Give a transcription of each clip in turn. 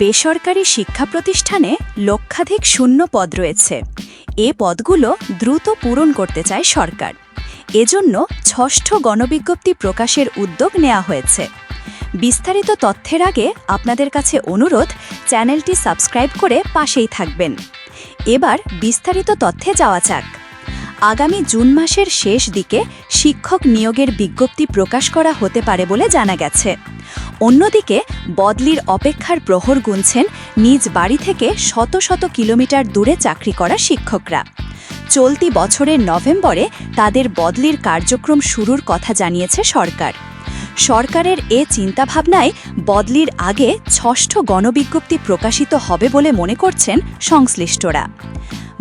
বেসরকারি শিক্ষা প্রতিষ্ঠানে লক্ষাধিক শূন্য পদ রয়েছে। এ পদগুলো দ্রুত পূরণ করতে চায় সরকার। এজন্য ষষ্ঠ গণবিজ্ঞপ্তি প্রকাশের উদ্যোগ নেওয়া হয়েছে। বিস্তারিত তথ্যের আগে আপনাদের কাছে অনুরোধ, চ্যানেলটি সাবস্ক্রাইব করে পাশেই থাকবেন। এবার বিস্তারিত তথ্যে যাওয়া যাক। আগামী জুন মাসের শেষ দিকে শিক্ষক নিয়োগের বিজ্ঞপ্তি প্রকাশ করা হতে পারে বলে জানা গেছে। অন্যদিকে, বদলির অপেক্ষার প্রহর গুনছেন নিজ বাড়ি থেকে শত শত কিলোমিটার দূরে চাকরি করা শিক্ষকরা। চলতি বছরের নভেম্বরে তাদের বদলির কার্যক্রম শুরুর কথা জানিয়েছে সরকার। সরকারের এ চিন্তাভাবনায় বদলির আগে ষষ্ঠ গণবিজ্ঞপ্তি প্রকাশিত হবে বলে মনে করছেন সংশ্লিষ্টরা।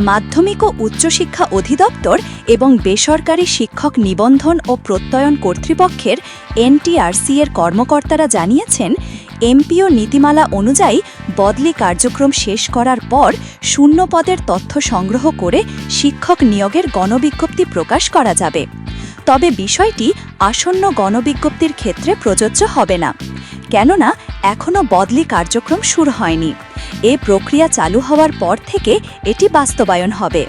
মাধ্যমিক ও উচ্চশিক্ষা অধিদপ্তর এবং বেসরকারি শিক্ষক নিবন্ধন ও প্রত্যয়ন কর্তৃপক্ষের এনটিআরসি এর কর্মকর্তারা জানিয়েছেন, এমপিও নীতিমালা অনুযায়ী বদলি কার্যক্রম শেষ করার পর শূন্য পদের তথ্য সংগ্রহ করে শিক্ষক নিয়োগের গণবিজ্ঞপ্তি প্রকাশ করা যাবে। তবে বিষয়টি আসন্ন গণবিজ্ঞপ্তির ক্ষেত্রে প্রযোজ্য হবে না। কেননা এখনও বদলি কার্যক্রম শুরু হয়নি। এ প্রক্রিয়া চালু হওয়ার পর থেকে এটি বাস্তবায়ন হবে।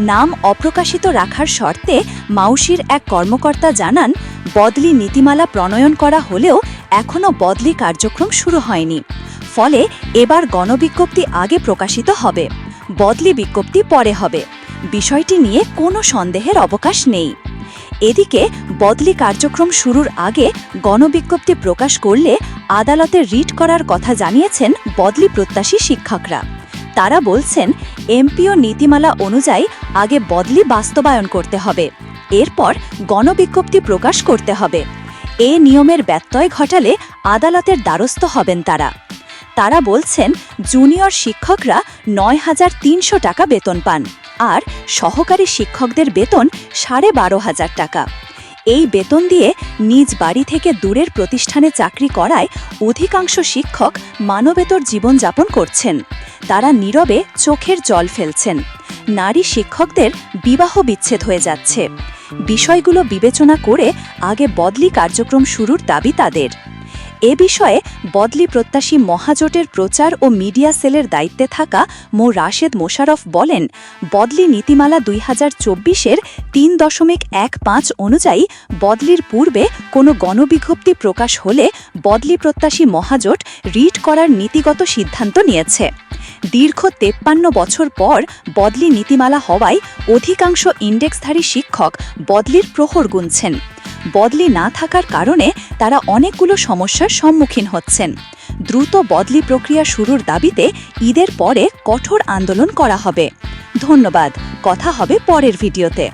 নাম অপ্রকাশিত রাখার শর্তে মাউসির এক কর্মকর্তা জানান, বদলি নীতিমালা প্রণয়ন করা হলেও এখনও বদলি কার্যক্রম শুরু হয়নি। ফলে এবার গণবিজ্ঞপ্তি আগে প্রকাশিত হবে, বদলি বিজ্ঞপ্তি পরে হবে। বিষয়টি নিয়ে কোনো সন্দেহের অবকাশ নেই। এদিকে বদলি কার্যক্রম শুরুর আগে গণবিজ্ঞপ্তি প্রকাশ করলে আদালতে রিট করার কথা জানিয়েছেন বদলি প্রত্যাশী শিক্ষকরা। তারা বলছেন এমপিও নীতিমালা অনুযায়ী আগে বদলি বাস্তবায়ন করতে হবে, এরপর গণবিজ্ঞপ্তি প্রকাশ করতে হবে। এ নিয়মের ব্যত্যয় ঘটালে আদালতের দ্বারস্থ হবেন তারা। তারা বলছেন, জুনিয়র শিক্ষকরা নয় হাজার তিনশো টাকা বেতন পান, আর সহকারী শিক্ষকদের বেতন সাড়ে বারো হাজার টাকা। এই বেতন দিয়ে নিজ বাড়ি থেকে দূরের প্রতিষ্ঠানে চাকরি করায় অধিকাংশ শিক্ষক মানবেতর জীবনযাপন করছেন। তারা নীরবে চোখের জল ফেলছেন। নারী শিক্ষকদের বিবাহ বিচ্ছেদ হয়ে যাচ্ছে। বিষয়গুলো বিবেচনা করে আগে বদলি কার্যক্রম শুরুর দাবি তাদের। এ বিষয়ে বদলি প্রত্যাশী মহাজোটের প্রচার ও মিডিয়া সেলের দায়িত্বে থাকা মো. রাশেদ মোশারফ বলেন, বদলি নীতিমালা দুই হাজার চব্বিশের তিন দশমিক এক পাঁচ অনুযায়ী বদলির পূর্বে কোনো গণবিজ্ঞপ্তি প্রকাশ হলে বদলি প্রত্যাশী মহাজোট রিট করার নীতিগত সিদ্ধান্ত নিয়েছে। দীর্ঘ তেপ্পান্ন বছর পর বদলি নীতিমালা হওয়ায় অধিকাংশ ইন্ডেক্সধারী শিক্ষক বদলির প্রহর গুনছেন। বদলি না থাকার কারণে তারা অনেকগুলো সমস্যার সম্মুখীন হচ্ছেন। দ্রুত বদলি প্রক্রিয়া শুরুর দাবিতে ঈদের পরে কঠোর আন্দোলন করা হবে। ধন্যবাদ। কথা হবে পরের ভিডিওতে।